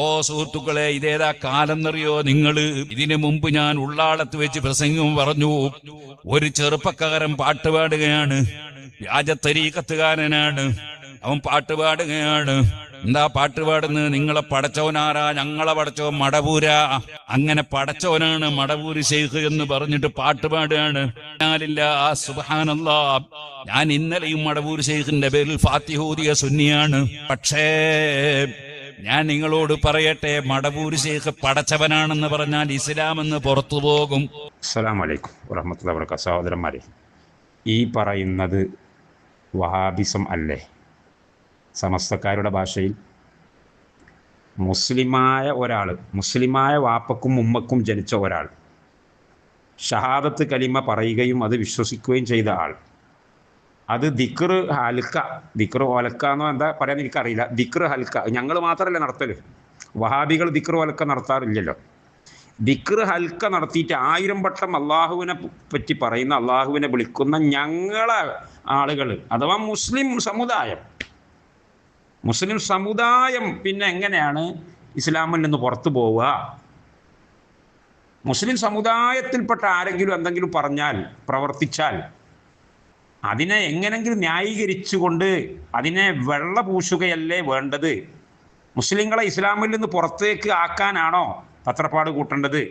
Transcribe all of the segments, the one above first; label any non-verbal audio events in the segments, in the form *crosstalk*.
ഓ സുഹൃത്തുക്കളെ ഇതേതാ കാലം എന്നറിയോ നിങ്ങൾ? ഇതിനു മുമ്പ് ഞാൻ ഉള്ളാളത്ത് വെച്ച് പ്രസംഗം പറഞ്ഞു. ഒരു ചെറുപ്പക്കാരൻ പാട്ടുപാടുകയാണ് വ്യാജത്തരീക്കത്തുകാരനാണ്. അവൻ പാട്ടുപാടുകയാണ് എന്താ പാട്ടുപാടുന്നത് നിങ്ങളെ പടച്ചവനാരാ? ഞങ്ങളെ പടച്ചോ മടപൂര അങ്ങനെ പടച്ചവനാണ് മടപൂരി ശൈഖ് എന്ന് പറഞ്ഞിട്ട് പാട്ടുപാടുകയാണ് ഞാൻ ഇന്നലെയും മടപൂരി ശൈഖിന്റെ പേരിൽ ഫാത്തിഹൂദിയ സുന്നിയാണ്. പക്ഷേ ഞാൻ നിങ്ങളോട് പറയട്ടെ മടവൂർ ശേഖ് പടച്ചവനാണെന്ന് പറഞ്ഞാൽ ഇസ്ലാം എന്ന് പുറത്തു പോകും. അസ്സലാമു വലൈക്കും വറഹമത്തുള്ള വർക്ക സഹോദരന്മാരെ ഈ പറയുന്നത് വഹാബിസം അല്ലേ? സമസ്തക്കാരുടെ ഭാഷയിൽ മുസ്ലിമായ ഒരാൾ മുസ്ലിമായ വാപ്പക്കും ഉമ്മക്കും ജനിച്ച ഒരാൾ ഷഹാദത്ത് കലിമ പറയുകയും അത് വിശ്വസിക്കുകയും ചെയ്ത ആൾ അത് ദിക്ർ ഹൽക്ക. ദിക്ർ ഒലക്ക എന്നോ എന്താ പറയാൻ എനിക്ക് അറിയില്ല ദിക്ർ ഹൽക്ക. ഞങ്ങൾ മാത്രമല്ല നടത്തൽ. വഹാബികൾ ദിക്ർ ഒലക്ക നടത്താറില്ലല്ലോ. ദിക്ർ ഹൽക്ക നടത്തിയിട്ട് ആയിരം വട്ടം അള്ളാഹുവിനെ പറ്റി പറയുന്ന അള്ളാഹുവിനെ വിളിക്കുന്ന ഞങ്ങളെ ആളുകൾ അഥവാ മുസ്ലിം സമുദായം. മുസ്ലിം സമുദായം പിന്നെ എങ്ങനെയാണ് ഇസ്ലാമിൽ നിന്ന് പുറത്തു പോവുക? മുസ്ലിം സമുദായത്തിൽപ്പെട്ട ആരെങ്കിലും എന്തെങ്കിലും പറഞ്ഞാൽ പ്രവർത്തിച്ചാൽ അതിനെ എങ്ങനെങ്കിലും ന്യായീകരിച്ചുകൊണ്ട് അതിനെ വെള്ള പൂശുകയല്ലേ വേണ്ടത്? മുസ്ലിങ്ങളെ ഇസ്ലാമിൽ നിന്ന് പുറത്തേക്ക് ആക്കാനാണോ പത്രപ്പാട് കൂട്ടേണ്ടത്?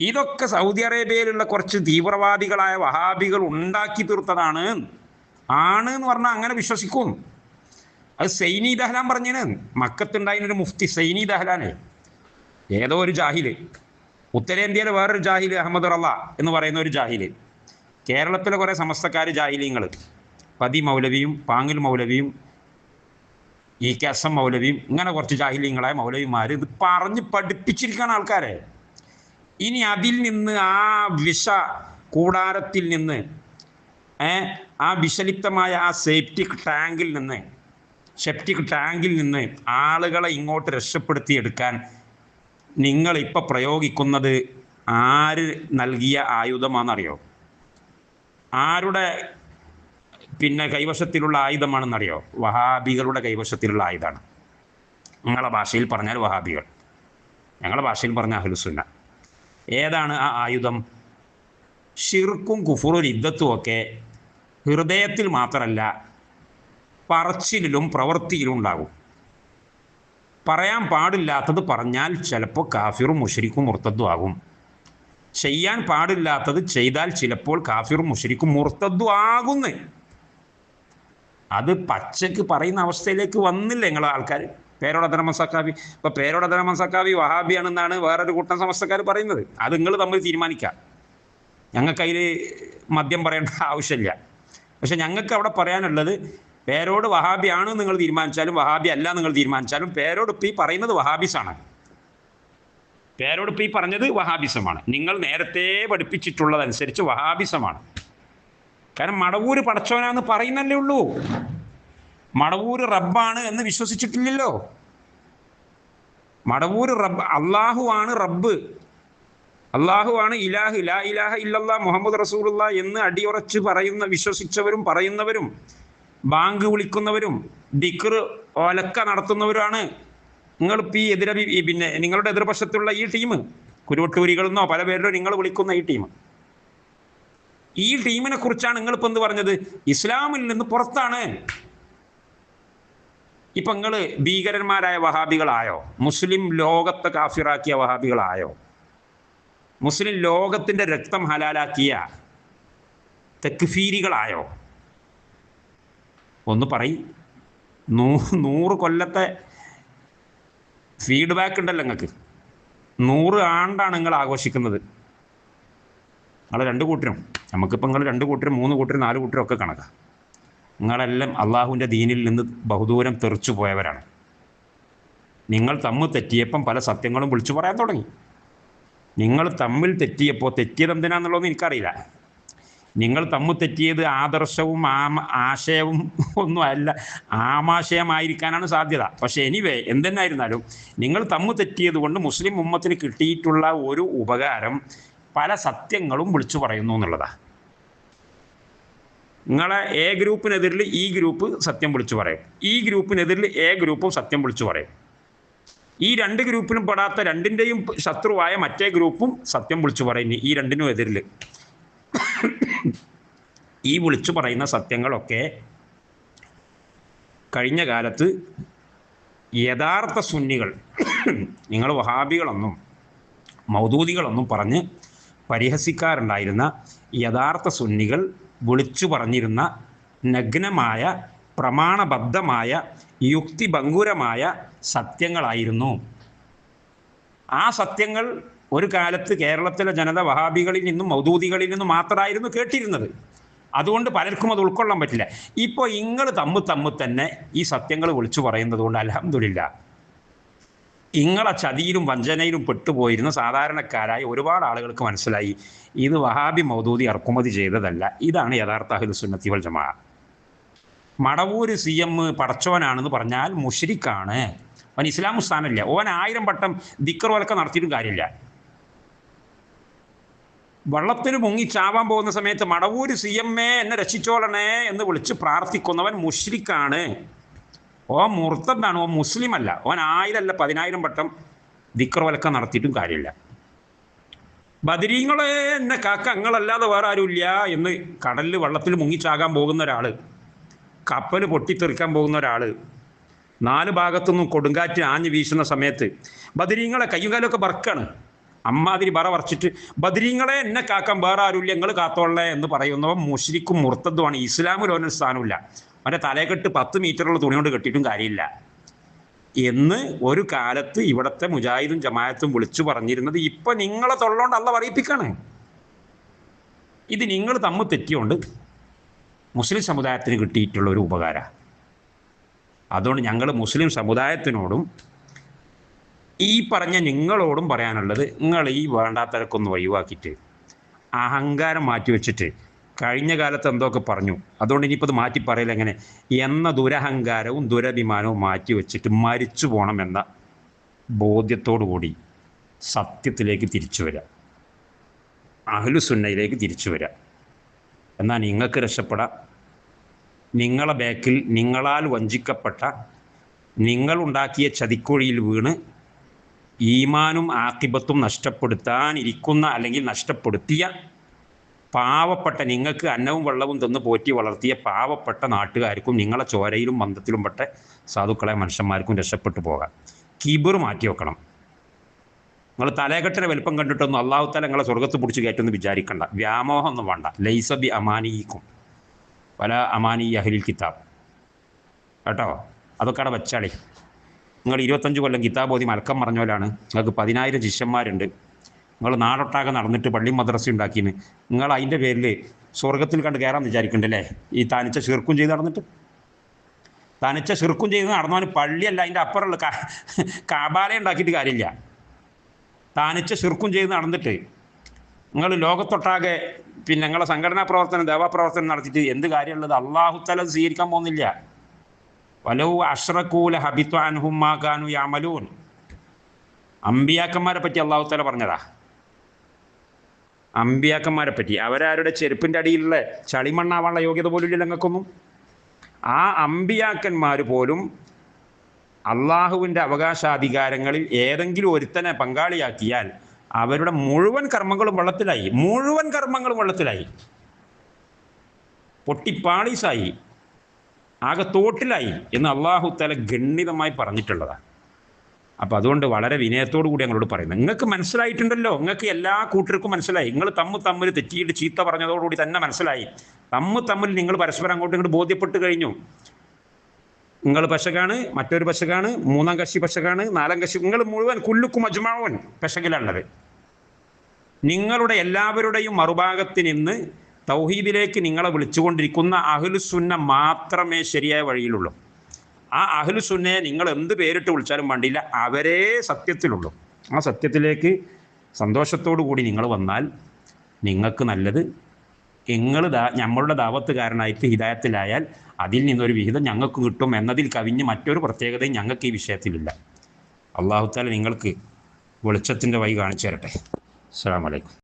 ഇതൊക്കെ സൗദി അറേബ്യയിലുള്ള കുറച്ച് തീവ്രവാദികളായ വഹാബികൾ ഉണ്ടാക്കി തീർത്തതാണ്. ആണ് എന്ന് പറഞ്ഞാൽ അങ്ങനെ വിശ്വസിക്കും. അത് സൈനി ദഹ്ലാൻ പറഞ്ഞാണ് മക്കത്തുണ്ടായിരുന്നൊരു മുഫ്തി സൈനി ദഹ്ലാനെ. ഏതോ ഒരു ജാഹിൽ. ഉത്തരേന്ത്യയിലെ വേറൊരു ജാഹിൽ അഹമ്മദ് റല്ല എന്ന് പറയുന്ന ഒരു ജാഹിൽ. കേരളത്തിലെ കുറേ സമസ്തക്കാർ ജാഹിലീങ്ങൾ പതി മൗലവിയും പാങ്ങിൽ മൗലവിയും ഈ കെ എസ് എം മൗലവിയും ഇങ്ങനെ കുറച്ച് ജാഹിലീങ്ങളായ മൗലവിമാർ ഇത് പറഞ്ഞ് പഠിപ്പിച്ചിരിക്കുകയാണ് ആൾക്കാരെ. ഇനി അതിൽ നിന്ന് ആ വിഷ കൂടാരത്തിൽ നിന്ന് ആ വിഷലിപ്തമായ ആ സേഫ്റ്റിക് ടാങ്കിൽ നിന്ന് സെപ്റ്റിക് ടാങ്കിൽ നിന്ന് ആളുകളെ ഇങ്ങോട്ട് രക്ഷപ്പെടുത്തിയെടുക്കാൻ നിങ്ങൾ പ്രയോഗിക്കുന്നത് ആര് നൽകിയ ആയുധമാണെന്നറിയോ? ആരുടെ പിന്നെ കൈവശത്തിലുള്ള ആയുധമാണെന്നറിയോ? വഹാബികളുടെ കൈവശത്തിലുള്ള ആയുധമാണ്. നിങ്ങളെ ഭാഷയിൽ പറഞ്ഞാൽ വഹാബികൾ. ഞങ്ങളുടെ ഭാഷയിൽ പറഞ്ഞ അഹ്ലുസുന്ന ഏതാണ് ആ ആയുധം? ഷിർക്കും കുഫുറും യുദ്ധത്തും ഒക്കെ ഹൃദയത്തിൽ മാത്രമല്ല പറച്ചിലും പ്രവൃത്തിയിലും ഉണ്ടാകും. പറയാൻ പാടില്ലാത്തത് പറഞ്ഞാൽ ചിലപ്പോൾ കാഫിറും മുഷരിക്കും മുർത്തദ്ദും ആകും. ചെയ്യാൻ പാടില്ലാത്തത് ചെയ്താൽ ചിലപ്പോൾ കാഫിർ മുഷരിക്കും മുർത്തദ്ദു ആകുന്നു. അത് പച്ചക്ക് പറയുന്ന അവസ്ഥയിലേക്ക് വന്നില്ല നിങ്ങളെ ആൾക്കാർ പേരോടധന മസക്കാവി ഇപ്പൊ പേരോടധന മസക്കാവി വഹാബിയാണെന്നാണ് വേറൊരു കൂട്ടം സമസ്തക്കാർ പറയുന്നത്. അത് നിങ്ങൾ തമ്മിൽ തീരുമാനിക്കാം. ഞങ്ങൾക്ക് അതിൽ മദ്യം പറയേണ്ട *laughs* ആവശ്യമില്ല. പക്ഷെ ഞങ്ങൾക്ക് അവിടെ പറയാനുള്ളത് പേരോട് വഹാബിയാണ് നിങ്ങൾ തീരുമാനിച്ചാലും വഹാബി അല്ല നിങ്ങൾ തീരുമാനിച്ചാലും പേരോട് ഇപ്പം ഈ പറയുന്നത് വഹാബിസാണ്. പേരോട് ഇപ്പം ഈ പറഞ്ഞത് വഹാബിസമാണ്. നിങ്ങൾ നേരത്തെ പഠിപ്പിച്ചിട്ടുള്ളതനുസരിച്ച് വഹാബിസമാണ്. കാരണം മടവൂര് പടച്ചോനാന്ന് പറയുന്നല്ലേ ഉള്ളൂ. മടവൂര് റബ്ബാണ് എന്ന് വിശ്വസിച്ചിട്ടില്ലല്ലോ. മടവൂര് റബ്ബ് അള്ളാഹു ആണ് റബ്ബ്. അള്ളാഹു ആണ് ഇലാഹ് ലാ ഇലാഹ ഇല്ലല്ലാ മുഹമ്മദ് റസൂലുള്ള എന്ന് അടിയുറച്ച് പറയുന്ന വിശ്വസിച്ചവരും പറയുന്നവരും ബാങ്ക് വിളിക്കുന്നവരും ദിക്ർ ഒലക്ക നടത്തുന്നവരാണ് നിങ്ങളിപ്പോൾ ഈ എതിരഭി പിന്നെ നിങ്ങളുടെ എതിർപക്ഷത്തുള്ള ഈ ടീം കുരുവട്ടൂരികളെന്നോ പല പേരിലോ നിങ്ങൾ വിളിക്കുന്ന ഈ ടീം. ഈ ടീമിനെ കുറിച്ചാണ് നിങ്ങളിപ്പോൾ എന്ത് പറഞ്ഞത്? ഇസ്ലാമിൽ നിന്ന് പുറത്താണ്. ഇപ്പൊ നിങ്ങൾ ഭീകരന്മാരായ വഹാബികളായോ? മുസ്ലിം ലോകത്തെ കാഫിറാക്കിയ വഹാബികളായോ? മുസ്ലിം ലോകത്തിന്റെ രക്തം ഹലാലാക്കിയ തെക്കുഫീരികളായോ ഒന്ന് പറയും. നൂ നൂറ് കൊല്ലത്തെ ഫീഡ്ബാക്ക് ഉണ്ടല്ലോ നിങ്ങൾക്ക് നൂറ് ആണ്ടാണ് നിങ്ങൾ ആഘോഷിക്കുന്നത്. നിങ്ങൾ രണ്ട് കൂട്ടരും. നമുക്കിപ്പോൾ നിങ്ങൾ രണ്ട് കൂട്ടരും മൂന്ന് കൂട്ടരും നാല് കൂട്ടരും ഒക്കെ കണക്കാം. നിങ്ങളെല്ലാം അള്ളാഹുവിന്റെ ദീനിൽ നിന്ന് ബഹുദൂരം തെറിച്ചു പോയവരാണ്. നിങ്ങൾ തമ്മിൽ തെറ്റിയപ്പം പല സത്യങ്ങളും വിളിച്ചു പറയാൻ തുടങ്ങി. നിങ്ങൾ തമ്മിൽ തെറ്റിയപ്പോൾ തെറ്റിയത് എന്തിനാന്നുള്ളതെന്ന് എനിക്കറിയില്ല. നിങ്ങൾ തമ്മു തെറ്റിയത് ആദർശവും ആമ ആശയവും *laughs* ഒന്നും അല്ല. ആമാശയമായിരിക്കാനാണ് സാധ്യത. പക്ഷേ എനിവേ എന്തെന്നായിരുന്നാലും നിങ്ങൾ തമ്മു തെറ്റിയത് കൊണ്ട് മുസ്ലിം ഉമ്മത്തിന് കിട്ടിയിട്ടുള്ള ഒരു ഉപകാരം പല സത്യങ്ങളും വിളിച്ചു പറയുന്നു എന്നുള്ളതാണ് നിങ്ങളെ എ ഗ്രൂപ്പിനെതിരിൽ ഈ ഗ്രൂപ്പ് സത്യം വിളിച്ചു പറയും. ഈ ഗ്രൂപ്പിനെതിരിൽ എ ഗ്രൂപ്പും സത്യം വിളിച്ചു പറയും. ഈ രണ്ട് ഗ്രൂപ്പിനും പെടാത്ത രണ്ടിന്റെയും ശത്രുവായ മറ്റേ ഗ്രൂപ്പും സത്യം വിളിച്ചു പറയുന്നു ഈ രണ്ടിനും എതിരിൽ. ഈ വിളിച്ചു പറയുന്ന സത്യങ്ങളൊക്കെ കഴിഞ്ഞ കാലത്ത് യഥാർത്ഥ സുന്നികൾ നിങ്ങൾ വഹാബികളൊന്നും മൗദൂദികളൊന്നും പറഞ്ഞ് പരിഹസിക്കാറുണ്ടായിരുന്ന യഥാർത്ഥ സുന്നികൾ വിളിച്ചു പറഞ്ഞിരുന്ന നഗ്നമായ പ്രമാണബദ്ധമായ യുക്തിഭംഗുരമായ സത്യങ്ങളായിരുന്നു. ആ സത്യങ്ങൾ ഒരു കാലത്ത് കേരളത്തിലെ ജനത വഹാബികളിൽ നിന്നും മൗദൂദികളിൽ നിന്നും മാത്രമായിരുന്നു കേട്ടിരുന്നത്. അതുകൊണ്ട് പലർക്കും അത് ഉൾക്കൊള്ളാൻ പറ്റില്ല. ഇപ്പോൾ ഇങ്ങൾ തമ്മു തമ്മു തന്നെ ഈ സത്യങ്ങൾ വിളിച്ചു പറയുന്നത് കൊണ്ട് അലഹമില്ല ഇങ്ങളെ ചതിയിലും വഞ്ചനയിലും പെട്ടുപോയിരുന്ന സാധാരണക്കാരായ ഒരുപാട് ആളുകൾക്ക് മനസ്സിലായി. ഇത് വഹാബി മൗദൂദി ഇറക്കുമതി ചെയ്തതല്ല. ഇതാണ് യഥാർത്ഥ അഹിൽ സുന്നത്തി വൽ ജമാ. മടവൂര് സി എം പടച്ചവനാണെന്ന് പറഞ്ഞാൽ മുഷരിക്കാണ് അവൻ ഇസ്ലാം സ്ഥാനമില്ല. ഓൻ ആയിരം വട്ടം ദിക്കർ വലക്കം നടത്തിയിട്ടും കാര്യമില്ല. വള്ളത്തിൽ മുങ്ങി ചാവാൻ പോകുന്ന സമയത്ത് മടവൂര് സി എം എ എന്നെ രക്ഷിച്ചോളണേ എന്ന് വിളിച്ച് പ്രാർത്ഥിക്കുന്നവൻ മുഷ്രിക്കാണ് ഓ മുർത്തന്താണ് ഓ മുസ്ലിം അല്ല ഓൻ ആയിരം അല്ല പതിനായിരം വട്ടം ദിക്കർ വലക്കം നടത്തിയിട്ടും കാര്യമില്ല. ബദരീങ്ങളെ എന്നെ കാക്ക അങ്ങളല്ലാതെ വേറെ ആരുമില്ല എന്ന് കടലിൽ വള്ളത്തിൽ മുങ്ങിച്ചാകാൻ പോകുന്ന ഒരാൾ കപ്പൽ പൊട്ടിത്തെറിക്കാൻ പോകുന്ന ഒരാൾ നാല് ഭാഗത്തുനിന്നും കൊടുങ്കാറ്റ് ആഞ്ഞു വീശുന്ന സമയത്ത് ബദരീങ്ങളെ കയ്യും കാലൊക്കെ ബർക്കാണ് അമ്മാതിരി ബറ വറച്ചിട്ട് ബദരീങ്ങളെ എന്നെ കാക്കാൻ വേറെ ആരുമില്ല ഞങ്ങൾ കാത്തോളേ എന്ന് പറയുന്നവൻ മുഷിരിക്കും മുർത്തദ്വാണ് ഇസ്ലാമിൽ ഓരോ സ്ഥാനമില്ല അവന്റെ തലയെക്കെട്ട് പത്ത് മീറ്ററുള്ള തുണി കൊണ്ട് കെട്ടിയിട്ടും കാര്യമില്ല. എന്ന് ഒരു കാലത്ത് ഇവിടത്തെ മുജാഹിദും ജമായത്തും വിളിച്ചു പറഞ്ഞിരുന്നത് ഇപ്പൊ നിങ്ങളെ തൊള്ളോണ്ട് അല്ല പറയിപ്പിക്കാണ്. ഇത് നിങ്ങൾ തമ്മിൽ തെറ്റിയോണ്ട് മുസ്ലിം സമുദായത്തിന് കിട്ടിയിട്ടുള്ള ഒരു ഉപകാര. അതുകൊണ്ട് ഞങ്ങൾ മുസ്ലിം സമുദായത്തിനോടും ഈ പറഞ്ഞ നിങ്ങളോടും പറയാനുള്ളത് നിങ്ങൾ ഈ വേണ്ടാത്തരക്കൊന്ന് ഒഴിവാക്കിയിട്ട് അഹങ്കാരം മാറ്റി വെച്ചിട്ട് കഴിഞ്ഞ കാലത്ത് എന്തൊക്കെ പറഞ്ഞു? അതുകൊണ്ട് ഇനിയിപ്പോൾ അത് മാറ്റി പറയില്ല എങ്ങനെ? എന്ന ദുരഹങ്കാരവും ദുരഭിമാനവും മാറ്റി വെച്ചിട്ട് മരിച്ചു പോകണമെന്ന ബോധ്യത്തോടു കൂടി സത്യത്തിലേക്ക് തിരിച്ചു വരിക അഹ്ലുസുന്നയിലേക്ക് തിരിച്ചു വരിക എന്നാൽ നിങ്ങൾക്ക് രക്ഷപ്പെടാം. നിങ്ങളെ ബാക്കിൽ നിങ്ങളാൽ വഞ്ചിക്കപ്പെട്ട നിങ്ങളുണ്ടാക്കിയ ചതിക്കുഴിയിൽ വീണ് ഈമാനും ആക്കിബത്തും നഷ്ടപ്പെടുത്താനിരിക്കുന്ന അല്ലെങ്കിൽ നഷ്ടപ്പെടുത്തിയ പാവപ്പെട്ട നിങ്ങൾക്ക് അന്നവും വെള്ളവും തന്ന് പോറ്റി വളർത്തിയ പാവപ്പെട്ട നാട്ടുകാർക്കും നിങ്ങളെ ചോരയിലും മന്ദത്തിലും പെട്ട സാധുക്കളെ മനുഷ്യന്മാർക്കും രക്ഷപ്പെട്ടു പോകാം. കീബർ മാറ്റി വെക്കണം. നിങ്ങൾ തലകെട്ടിനെ വലിപ്പം കണ്ടിട്ടൊന്നും അള്ളാഹു തല നിങ്ങളെ സ്വർഗത്ത് പിടിച്ച് കയറ്റൊന്നും വിചാരിക്കണ്ട. വ്യാമോഹം ഒന്നും വേണ്ട. ലൈസബി അമാനിയിക്കും. പല അമാനി അഹ്ലിൽ കിതാബ്. കേട്ടോ? അതൊക്കെ അവിടെ വെച്ചാളി നിങ്ങൾ ഇരുപത്തഞ്ച് കൊല്ലം കിതാബ് ഓതി മലക്കം പറഞ്ഞോലാണ് നിങ്ങൾക്ക് പതിനായിരം ശിഷ്യന്മാരുണ്ട്. നിങ്ങൾ നാടൊട്ടാകെ നടന്നിട്ട് പള്ളി മദ്രസ ഉണ്ടാക്കിന് നിങ്ങൾ അതിന്റെ പേരിൽ സ്വർഗത്തിൽ കണ്ട് കയറാൻ വിചാരിക്കണ്ടല്ലേ? ഈ താനിച്ച ശിർക്കും ചെയ്ത് നടന്നിട്ട്. തനിച്ച ശിർക്കും ചെയ്ത് നടന്നവന് പള്ളിയല്ല അതിന്റെ അപ്പുറമുള്ള കാബാല ഉണ്ടാക്കിയിട്ട് കാര്യമില്ല. താനിച്ച ശിർക്കും ചെയ്ത് നടന്നിട്ട് നിങ്ങൾ ലോകത്തൊട്ടാകെ പിന്നെ ഞങ്ങളുടെ സംഘടനാ പ്രവർത്തനം ദേവാപ്രവർത്തനം നടത്തിയിട്ട് എന്ത് കാര്യമുള്ളത് അള്ളാഹുത്തല സ്വീകരിക്കാൻ പോകുന്നില്ല. വലവു അഷ്റക്കൂല ഹബിത്വാൻഹുമാനു യാമലൂൻ. അമ്പിയാക്കന്മാരെ പറ്റി അള്ളാഹുത്തല പറഞ്ഞതാ. അമ്പിയാക്കന്മാരെ പറ്റി. അവരാരുടെ ചെരുപ്പിന്റെ അടിയിലുള്ള ചളിമണ്ണാവാനുള്ള യോഗ്യത പോലും ഇല്ല ഞങ്ങൾക്കൊന്നും ആ അമ്പിയാക്കന്മാർ പോലും അള്ളാഹുവിന്റെ അവകാശാധികാരങ്ങളിൽ ഏതെങ്കിലും ഒരുത്തനെ പങ്കാളിയാക്കിയാൽ അവരുടെ മുഴുവൻ കർമ്മങ്ങളും വെള്ളത്തിലായി. മുഴുവൻ കർമ്മങ്ങളും വെള്ളത്തിലായി. പൊട്ടിപ്പാളീസായി. ആകെ തോട്ടിലായി എന്ന് അള്ളാഹു തല ഗണ്ണിതമായി പറഞ്ഞിട്ടുള്ളതാണ്. അപ്പം അതുകൊണ്ട് വളരെ വിനയത്തോടു കൂടി ഞങ്ങളോട് പറയുന്നത് നിങ്ങൾക്ക് മനസ്സിലായിട്ടുണ്ടല്ലോ? നിങ്ങൾക്ക് എല്ലാ കൂട്ടർക്കും മനസ്സിലായി. നിങ്ങൾ തമ്മു തമ്മിൽ തെറ്റിയിട്ട് ചീത്ത പറഞ്ഞതോടുകൂടി തന്നെ മനസ്സിലായി. തമ്മു തമ്മിൽ നിങ്ങൾ പരസ്പരം അങ്ങോട്ട് ഇങ്ങോട്ട് ബോധ്യപ്പെട്ട് കഴിഞ്ഞു. നിങ്ങൾ പശകാണ് മറ്റൊരു പശകാണ് മൂന്നാം കക്ഷി പശകാണ് നാലാം കക്ഷി നിങ്ങൾ മുഴുവൻ കുല്ലുക്കും അജ്മാവൻ പശകിലാണുള്ളത്. നിങ്ങളുടെ എല്ലാവരുടെയും മറുഭാഗത്ത് നിന്ന് തൗഹീദിലേക്ക് നിങ്ങളെ വിളിച്ചുകൊണ്ടിരിക്കുന്ന അഹ്ലുസുന്ന മാത്രമേ ശരിയായ വഴിയിലുള്ളൂ. ആ അഹ്ലുസുന്നയെ നിങ്ങൾ എന്ത് പേരിട്ട് വിളിച്ചാലും വേണ്ടിയില്ല അവരേ സത്യത്തിലുള്ളൂ. ആ സത്യത്തിലേക്ക് സന്തോഷത്തോടു കൂടി നിങ്ങൾ വന്നാൽ നിങ്ങൾക്ക് നല്ലത് നിങ്ങൾ ദാ നമ്മളുടെ ദാവത്തുകാരനായിട്ട് ഹിതായത്തിലായാൽ അതിൽ നിന്നൊരു വിഹിതം ഞങ്ങൾക്ക് കിട്ടും എന്നതിൽ കവിഞ്ഞ് മറ്റൊരു പ്രത്യേകതയും ഞങ്ങൾക്ക് ഈ വിഷയത്തിലില്ല. അള്ളാഹുത്താല നിങ്ങൾക്ക് വെളിച്ചത്തിന്റെ വഴി കാണിച്ചു തരട്ടെ. അസ്സാം വലൈക്കും